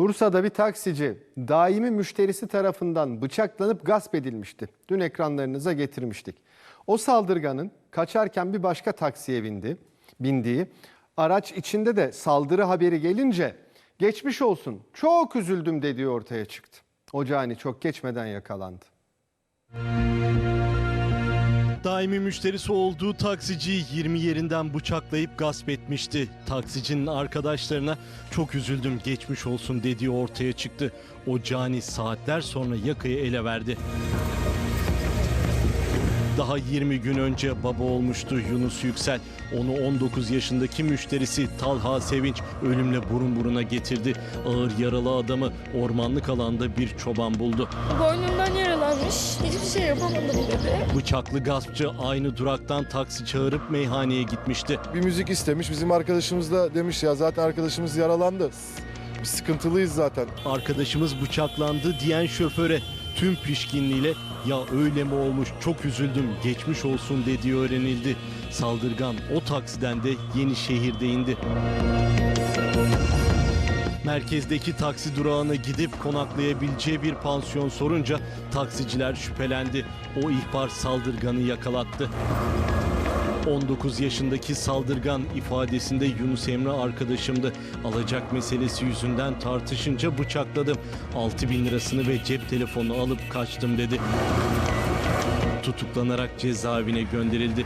Bursa'da bir taksici daimi müşterisi tarafından bıçaklanıp gasp edilmişti. Dün ekranlarınıza getirmiştik. O saldırganın kaçarken bir başka taksiye bindi, bindiği araç içinde de saldırı haberi gelince geçmiş olsun çok üzüldüm dediği ortaya çıktı. O cani çok geçmeden yakalandı. Daimi müşterisi olduğu taksiciyi 20 yerinden bıçaklayıp gasp etmişti. Taksicinin arkadaşlarına çok üzüldüm geçmiş olsun dediği ortaya çıktı. O cani saatler sonra yakayı ele verdi. Daha 20 gün önce baba olmuştu Yunus Yüksel. Onu 19 yaşındaki müşterisi Talha Sevinç ölümle burun buruna getirdi. Ağır yaralı adamı ormanlık alanda bir çoban buldu. Boynumdan yaralanmış. Hiçbir şey yapamadım dedi. Bıçaklı gaspçı aynı duraktan taksi çağırıp meyhaneye gitmişti. bir müzik istemiş. Bizim arkadaşımız da demiş ya zaten arkadaşımız yaralandı. Biz sıkıntılıyız zaten. Arkadaşımız bıçaklandı diyen şoföre tüm pişkinliğiyle ya öyle mi olmuş çok üzüldüm geçmiş olsun dediği öğrenildi. Saldırgan o taksiden de yeni şehirde indi. Merkezdeki taksi durağına gidip konaklayabileceği bir pansiyon sorunca taksiciler şüphelendi. O ihbar saldırganı yakalattı. 19 yaşındaki saldırgan ifadesinde Yunus Emre arkadaşımdı. Alacak meselesi yüzünden tartışınca bıçakladım. 6 bin lirasını ve cep telefonunu alıp kaçtım dedi. Tutuklanarak cezaevine gönderildi.